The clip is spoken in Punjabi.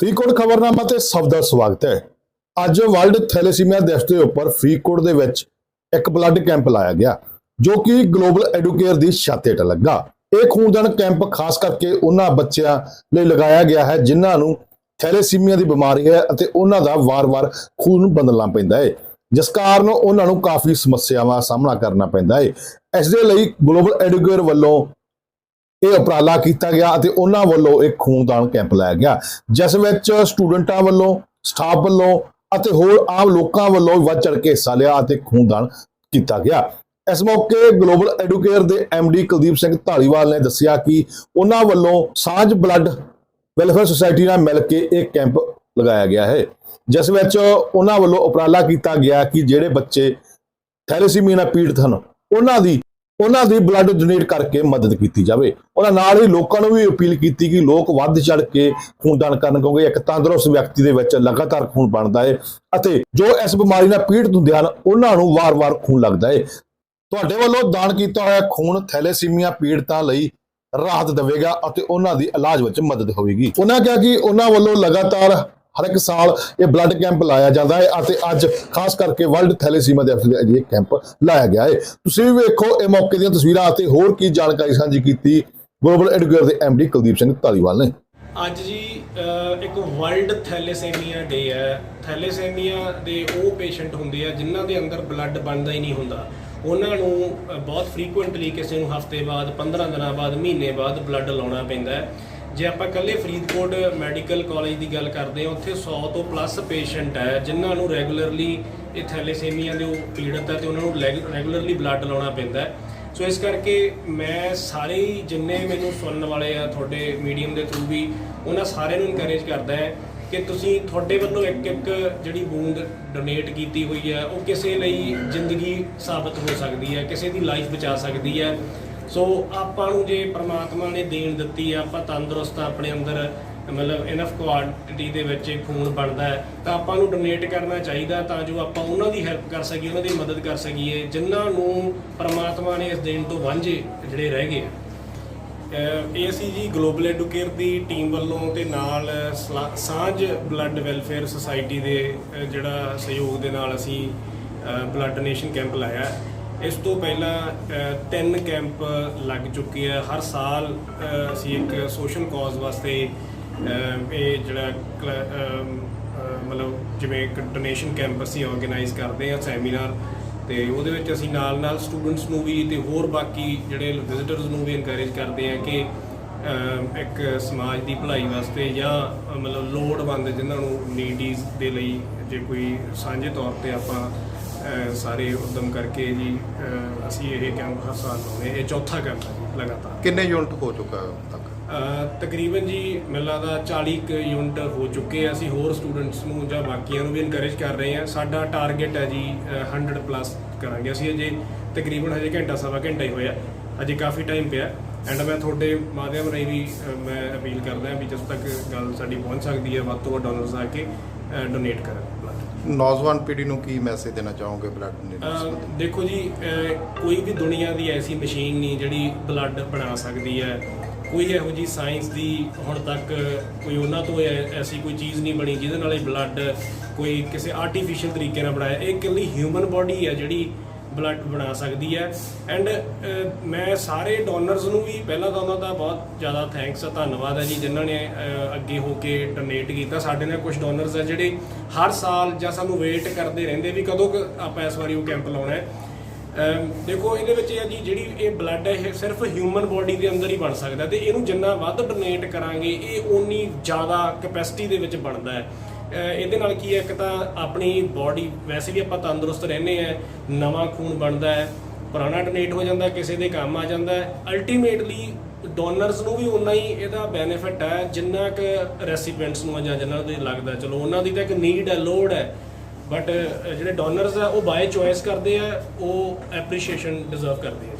ਫਰੀਦਕੋਟ ਖਬਰਨਾਮਾ ਤੇ ਸਭ ਦਾ ਸਵਾਗਤ ਹੈ। ਅੱਜ ਵਰਲਡ ਥੈਲੇਸੀਮੀਆ ਦਿਵਸ ਦੇ ਉੱਪਰ ਫਰੀਦਕੋਟ ਦੇ ਵਿੱਚ ਇੱਕ ਬਲੱਡ ਕੈਂਪ ਲਾਇਆ ਗਿਆ, ਜੋ ਕਿ ਗਲੋਬਲ ਐਡੂਕੇਅਰ ਦੀ ਛੱਤ ਹੇਠ ਲੱਗਾ। ਇਹ ਖੂਨਦਾਨ ਕੈਂਪ ਖਾਸ ਕਰਕੇ ਉਹਨਾਂ ਬੱਚਿਆਂ ਲਈ ਲਗਾਇਆ ਗਿਆ ਹੈ, ਜਿਨ੍ਹਾਂ ਨੂੰ ਥੈਲੇਸੀਮੀਆ ਦੀ ਬਿਮਾਰੀ ਹੈ ਅਤੇ ਉਹਨਾਂ ਦਾ ਵਾਰ-ਵਾਰ ਖੂਨ ਬਦਲਣਾ ਪੈਂਦਾ ਹੈ। ਜਿਸ ਕਾਰਨ ਉਹਨਾਂ ਨੂੰ ਕਾਫੀ ਸਮੱਸਿਆਵਾਂ ਦਾ ਸਾਹਮਣਾ ਕਰਨਾ ਪੈਂਦਾ ਹੈ। ਇਸ ਦੇ ਲਈ ਗਲੋਬਲ ਐਡੂਕੇਅਰ ਵੱਲੋਂ ਇਹ ਉਪਰਾਲਾ ਕੀਤਾ ਗਿਆ ਅਤੇ ਉਹਨਾਂ ਵੱਲੋਂ ਇੱਕ ਖੂਨਦਾਨ ਕੈਂਪ ਲਾਇਆ ਗਿਆ, ਜਿਸ ਵਿੱਚ ਸਟੂਡੈਂਟਾਂ ਵੱਲੋਂ, ਸਟਾਫ ਵੱਲੋਂ ਅਤੇ ਹੋਰ ਆਮ ਲੋਕਾਂ ਵੱਲੋਂ ਵੱਧ ਚੜ ਕੇ ਹਿੱਸਾ ਲਿਆ ਅਤੇ ਖੂਨਦਾਨ ਕੀਤਾ ਗਿਆ। ਇਸ ਮੌਕੇ ਗਲੋਬਲ ਐਡੂਕੇਅਰ ਦੇ ਡੀ ਕੁਲਦੀਪ ਸਿੰਘ ਢਾਲੀਵਾਲ ਨੇ ਦੱਸਿਆ ਕਿ ਉਹਨਾਂ ਵੱਲੋਂ ਸਾਂਝ ਬਲੱਡ ਵੈਲਫੇਅਰ ਸੁਸਾਇਟੀ ਨਾਲ ਮਿਲ ਕੇ ਇਹ ਕੈਂਪ ਲਗਾਇਆ ਗਿਆ ਹੈ, ਜਿਸ ਵਿੱਚ ਉਹਨਾਂ ਵੱਲੋਂ ਉਪਰਾਲਾ ਕੀਤਾ ਗਿਆ ਕਿ ਜਿਹੜੇ ਬੱਚੇ ਥੈਲੇਸੀਮੀਆ ਨਾਲ ਪੀੜਤ ਹਨ, ਉਹਨਾਂ ਦੀ ਉਹਨਾਂ ਦੀ ਬਲੱਡ ਡੋਨੇਟ ਕਰਕੇ ਮਦਦ ਕੀਤੀ ਜਾਵੇ। ਉਹਨਾਂ ਨਾਲ ਹੀ ਲੋਕਾਂ ਨੂੰ ਵੀ ਅਪੀਲ ਕੀਤੀ ਕਿ ਲੋਕ ਵੱਧ ਚੜ ਕੇ ਖੂਨਦਾਨ ਕਰਨ, ਕਿਉਂਕਿ ਇੱਕ ਤੰਦਰੁਸਤ ਵਿਅਕਤੀ ਦੇ ਵਿੱਚ ਲਗਾਤਾਰ ਖੂਨ ਬਣਦਾ ਹੈ ਅਤੇ ਜੋ ਇਸ ਬਿਮਾਰੀ ਨਾਲ ਪੀੜਤ ਹੁੰਦੇ ਹਨ, ਉਹਨਾਂ ਨੂੰ ਵਾਰ-ਵਾਰ ਖੂਨ ਲੱਗਦਾ ਹੈ ਤੁਹਾਡੇ ਵੱਲੋਂ ਦਾਨ ਕੀਤਾ ਹੋਇਆ ਖੂਨ ਥੈਲੇਸੀਮੀਆ ਪੀੜਤਾਂ ਲਈ ਰਾਹਤ ਦੇਵੇਗਾ ਅਤੇ ਉਹਨਾਂ ਦੀ ਇਲਾਜ ਵਿੱਚ ਮਦਦ ਹੋਵੇਗੀ। ਉਹਨਾਂ ਕਿਹਾ ਕਿ ਉਹਨਾਂ ਵੱਲੋਂ ਲਗਾਤਾਰ ਹਰ ਇੱਕ ਸਾਲ ਇਹ ਬਲੱਡ ਕੈਂਪ ਲਾਇਆ ਜਾਂਦਾ ਹੈ ਅਤੇ ਅੱਜ ਖਾਸ ਕਰਕੇ ਵਰਲਡ ਥੈਲੇਸੀਮਾ ਦੇ ਅਵਸਰ ਤੇ ਇਹ ਕੈਂਪ ਲਾਇਆ ਗਿਆ ਹੈ। ਤੁਸੀਂ ਵੀ ਵੇਖੋ, ਇਹ ਮੌਕੇ ਦੀਆਂ ਤਸਵੀਰਾਂ ਅਤੇ ਹੋਰ ਕੀ ਜਾਣਕਾਰੀ ਸਾਂਝੀ ਕੀਤੀ ਗਲੋਬਲ ਐਡੂਕੇਅਰ ਦੇ ਡੀ ਕੁਲਦੀਪ ਸਿੰਘ ਧਾਲੀਵਾਲ ਨੇ। ਅੱਜ ਜੀ ਇੱਕ ਵਰਲਡ ਥੈਲੇਸੇਮੀਆ ਡੇ ਹੈ। ਥੈਲੇਸੇਮੀਆ ਦੇ ਉਹ ਪੇਸ਼ੈਂਟ ਹੁੰਦੇ ਆ ਜਿਨ੍ਹਾਂ ਦੇ ਅੰਦਰ ਬਲੱਡ ਬਣਦਾ ਹੀ ਨਹੀਂ ਹੁੰਦਾ। ਉਹਨਾਂ ਨੂੰ ਬਹੁਤ ਫ੍ਰੀਕੁਐਂਟਲੀ ਕਿਸੇ ਨੂੰ ਹਫ਼ਤੇ ਬਾਅਦ 15 ਦਿਨਾਂ ਬਾਅਦ, ਮਹੀਨੇ ਬਾਅਦ ਬਲੱਡ ਲਾਉਣਾ ਪੈਂਦਾ ਹੈ। ਜੇ ਆਪਾਂ ਇਕੱਲੇ ਫਰੀਦਕੋਟ ਮੈਡੀਕਲ ਕਾਲਜ ਦੀ ਗੱਲ ਕਰਦੇ ਹਾਂ, ਉੱਥੇ 100 ਤੋਂ ਪਲੱਸ ਪੇਸ਼ੈਂਟ ਹੈ, ਜਿਨ੍ਹਾਂ ਨੂੰ ਰੈਗੂਲਰਲੀ ਇਹ ਥੈਲੇਸੇਮੀਆ ਦੇ ਉਹ ਪੀੜਤ ਹੈ ਤੇ ਉਹਨਾਂ ਨੂੰ ਰੈਗੂਲਰਲੀ ਬਲੱਡ ਲਾਉਣਾ ਪੈਂਦਾ ਹੈ। ਸੋ ਇਸ ਕਰਕੇ ਮੈਂ ਸਾਰੇ ਹੀ ਜਿੰਨੇ ਮੈਨੂੰ ਸੁਣਨ ਵਾਲੇ ਆ ਤੁਹਾਡੇ ਮੀਡੀਅਮ ਦੇ ਥਰੂ ਵੀ, ਉਹਨਾਂ ਸਾਰਿਆਂ ਨੂੰ ਇਨਕਰੇਜ ਕਰਦਾ ਹੈ ਕਿ ਤੁਸੀਂ ਤੁਹਾਡੇ ਵੱਲੋਂ ਇੱਕ ਇੱਕ ਜਿਹੜੀ ਬੂੰਦ ਡੋਨੇਟ ਕੀਤੀ ਹੋਈ ਹੈ, ਉਹ ਕਿਸੇ ਲਈ ਜ਼ਿੰਦਗੀ ਸਾਬਤ ਹੋ ਸਕਦੀ ਹੈ, ਕਿਸੇ ਦੀ ਲਾਈਫ ਬਚਾ ਸਕਦੀ ਹੈ। ਸੋ ਆਪਾਂ ਨੂੰ ਜੇ ਪ੍ਰਮਾਤਮਾ ਨੇ ਦੇਣ ਦਿੱਤੀ ਆ, ਆਪਾਂ ਤੰਦਰੁਸਤ ਆ ਆਪਣੇ ਅੰਦਰ, ਮਤਲਬ ਇਨਫ ਕੁਆਂਟੀਟੀ ਦੇ ਵਿੱਚ ਖੂਨ ਬਣਦਾ ਹੈ, ਤਾਂ ਆਪਾਂ ਨੂੰ ਡੋਨੇਟ ਕਰਨਾ ਚਾਹੀਦਾ ਤਾਂ ਜੋ ਆਪਾਂ ਉਹਨਾਂ ਦੀ ਹੈਲਪ ਕਰ ਸਕੀਏ, ਉਹਨਾਂ ਦੀ ਮਦਦ ਕਰ ਸਕੀਏ, ਜਿਨ੍ਹਾਂ ਨੂੰ ਪ੍ਰਮਾਤਮਾ ਨੇ ਇਸ ਦੇਣ ਤੋਂ ਵਾਂਝੇ ਜਿਹੜੇ ਰਹਿ ਗਏ ਇਹ ਅਸੀਂ ਜੀ ਗਲੋਬਲ ਐਡੂਕੇਅਰ ਦੀ ਟੀਮ ਵੱਲੋਂ ਤੇ ਨਾਲ ਸਲਾ- ਸਾਂਝ ਬਲੱਡ ਵੈਲਫੇਅਰ ਸੁਸਾਇਟੀ ਦੇ ਜਿਹੜਾ ਸਹਿਯੋਗ ਦੇ ਨਾਲ ਅਸੀਂ ਬਲੱਡ ਡੋਨੇਸ਼ਨ ਕੈਂਪ ਲਾਇਆ ਇਸ ਤੋਂ ਪਹਿਲਾਂ ਤਿੰਨ ਕੈਂਪ ਲੱਗ ਚੁੱਕੇ ਆ। ਹਰ ਸਾਲ ਅਸੀਂ ਇੱਕ ਸੋਸ਼ਲ ਕਾਜ਼ ਵਾਸਤੇ ਇਹ ਜਿਹੜਾ ਕਲ- ਮਤਲਬ ਜਿਵੇਂ ਇੱਕ ਡੋਨੇਸ਼ਨ ਕੈਂਪ ਅਸੀਂ ਆਰਗੇਨਾਈਜ਼ ਕਰਦੇ ਆ ਸੈਮੀਨਾਰ ਤੇ ਉਹਦੇ ਵਿੱਚ ਅਸੀਂ ਨਾਲ-ਨਾਲ ਸਟੂਡੈਂਟਸ ਨੂੰ ਵੀ ਤੇ ਹੋਰ ਬਾਕੀ ਜਿਹੜੇ ਵਿਜ਼ਿਟਰਸ ਨੂੰ ਵੀ ਇਨਕਰੇਜ ਕਰਦੇ ਆ ਕਿ ਇੱਕ ਸਮਾਜ ਦੀ ਭਲਾਈ ਵਾਸਤੇ ਜਾਂ ਮਤਲਬ ਲੋੜਵੰਦ ਜਿਨ੍ਹਾਂ ਨੂੰ ਨੀਡੀਜ਼ ਦੇ ਲਈ ਜੇ ਕੋਈ ਸਾਂਝੇ ਤੌਰ ਤੇ ਆਪਾਂ ਸਾਰੇ ਉਦਮ ਕਰਕੇ ਜੀ ਅਸੀਂ ਇਹ ਕੈਂਪ ਹਰ ਸਾਲ ਲਾਉਂਦੇ ਇਹ ਚੌਥਾ ਕੈਂਪ ਹੈ ਜੀ ਲਗਾਤਾਰ। ਕਿੰਨੇ ਯੂਨਿਟ ਹੋ ਚੁੱਕਾ ਹੈ ਹੁਣ ਤੱਕ ਤਕਰੀਬਨ ਜੀ ਮੈਨੂੰ ਲੱਗਦਾ 40 ਕੁ ਯੂਨਿਟ ਹੋ ਚੁੱਕੇ ਆ। ਅਸੀਂ ਹੋਰ ਸਟੂਡੈਂਟਸ ਨੂੰ ਜਾਂ ਬਾਕੀਆਂ ਨੂੰ ਵੀ ਇਨਕਰੇਜ ਕਰ ਰਹੇ ਹਾਂ। ਸਾਡਾ ਟਾਰਗੇਟ ਹੈ ਜੀ ਅ, 100 ਪਲੱਸ ਕਰਾਂਗੇ। ਅਸੀਂ ਅਜੇ ਤਕਰੀਬਨ ਹਜੇ ਘੰਟਾ ਸਵਾ ਘੰਟਾ ਹੀ ਹੋਇਆ। ਅਜੇ ਕਾਫੀ ਟਾਈਮ ਪਿਆ। ਐਂਡ ਮੈਂ ਤੁਹਾਡੇ ਮਾਧਿਅਮ ਰਾਹੀਂ ਵੀ ਮੈਂ ਅਪੀਲ ਕਰਦਾ ਵੀ ਜਦੋਂ ਤੱਕ ਗੱਲ ਸਾਡੀ ਪਹੁੰਚ ਸਕਦੀ ਹੈ ਵੱਧ ਤੋਂ ਵੱਧ ਡੋਨਰਸ ਆ ਕੇ ਡੋਨੇਟ ਕਰਨ blood। ਨੌਜਵਾਨ ਪੀੜ੍ਹੀ ਨੂੰ ਕੀ ਮੈਸੇਜ ਦੇਣਾ ਚਾਹੋਗੇ ਬਲੱਡ ਅਹ ਡੋਨੇਸ਼ਨ ਦੇਖੋ ਜੀ ਅਹ ਕੋਈ ਵੀ ਦੁਨੀਆ ਦੀ ਐਸੀ ਮਸ਼ੀਨ ਨਹੀਂ ਜਿਹੜੀ ਬਲੱਡ ਬਣਾ ਸਕਦੀ ਹੈ। ਕੋਈ ਇਹੋ ਜੀ ਸਾਇੰਸ ਦੀ ਹੁਣ ਤੱਕ ਕੋਈ ਉਹਨਾਂ ਤੋਂ ਐ- ਐਸੀ ਕੋਈ ਚੀਜ਼ ਨਹੀਂ ਬਣੀ ਜਿਹਦੇ ਨਾਲ ਇਹ ਬਲੱਡ ਕੋਈ ਕਿਸੇ ਆਰਟੀਫੀਸ਼ੀਅਲ ਤਰੀਕੇ ਨਾਲ ਬਣਾਇਆ। ਇਹ ਇਕੱਲੀ ਹਿਊਮਨ ਬੋਡੀ ਹੈ ਜਿਹੜੀ ਬਲੱਡ ਬਣਾ ਸਕਦੀ ਹੈ। ਐਂਡ ਮੈਂ ਸਾਰੇ ਡੋਨਰਸ ਨੂੰ ਵੀ ਪਹਿਲਾਂ ਤਾਂ ਉਹਨਾਂ ਦਾ ਬਹੁਤ ਜ਼ਿਆਦਾ ਥੈਂਕਸ ਧੰਨਵਾਦ ਹੈ ਜੀ, ਜਿਨ੍ਹਾਂ ਨੇ ਅੱਗੇ ਹੋ ਕੇ ਡੋਨੇਟ ਕੀਤਾ। ਸਾਡੇ ਨਾਲ ਕੁਝ ਡੋਨਰਸ ਹੈ ਜਿਹੜੇ ਹਰ ਸਾਲ ਜਾਂ ਸਾਨੂੰ ਵੇਟ ਕਰਦੇ ਰਹਿੰਦੇ ਵੀ ਕਦੋਂ ਆਪਾਂ ਇਸ ਵਾਰੀ ਉਹ ਕੈਂਪ ਲਾਉਣਾ ਹੈ। ਦੇਖੋ, ਇਹਦੇ ਵਿੱਚ ਇਹ ਆ ਜੀ, ਜਿਹੜੀ ਇਹ ਬਲੱਡ ਹੈ, ਇਹ ਸਿਰਫ ਹਿਊਮਨ ਬੋਡੀ ਦੇ ਅੰਦਰ ਹੀ ਬਣ ਸਕਦਾ ਤੇ ਇਹਨੂੰ ਜਿੰਨਾ ਵੱਧ ਡੋਨੇਟ ਕਰਾਂਗੇ, ਇਹ ਓਨੀ ਜ਼ਿਆਦਾ ਕੈਪੈਸਿਟੀ ਦੇ ਵਿੱਚ ਬਣਦਾ ਹੈ। ਇਹਦੇ ਨਾਲ ਕੀ ਹੈ? ਇੱਕ ਤਾਂ ਆਪਣੀ ਬਾਡੀ ਵੈਸੇ ਵੀ ਆਪਾਂ ਤੰਦਰੁਸਤ ਰਹਿੰਦੇ ਆ ਨਵਾਂ ਖੂਨ ਬਣਦਾ ਹੈ, ਪੁਰਾਣਾ ਡੋਨੇਟ ਹੋ ਜਾਂਦਾ, ਕਿਸੇ ਦੇ ਕੰਮ ਆ ਜਾਂਦਾ ਹੈ। ਅਲਟੀਮੇਟਲੀ ਡੋਨਰਸ ਨੂੰ ਵੀ ਉਨਾ ਹੀ ਇਹਦਾ ਬੈਨੀਫਿਟ ਹੈ, ਜਿੰਨਾ ਕਿ ਰੈਸੀਪੈਂਟਸ ਨੂੰ ਆ ਜਾਂ ਜਿਨ੍ਹਾਂ ਦੇ ਲੱਗਦਾ। ਚਲੋ, ਉਹਨਾਂ ਦੀ ਤਾਂ ਇੱਕ ਨੀਡ ਹੈ, ਲੋੜ ਹੈ। ਬਟ ਜਿਹੜੇ ਡੋਨਰਸ ਆ, ਉਹ ਬਾਏ ਚੋਇਸ ਕਰਦੇ ਆ, ਉਹ ਐਪਰੀਸ਼ੀਏਸ਼ਨ ਡਿਜ਼ਰਵ ਕਰਦੇ ਆ।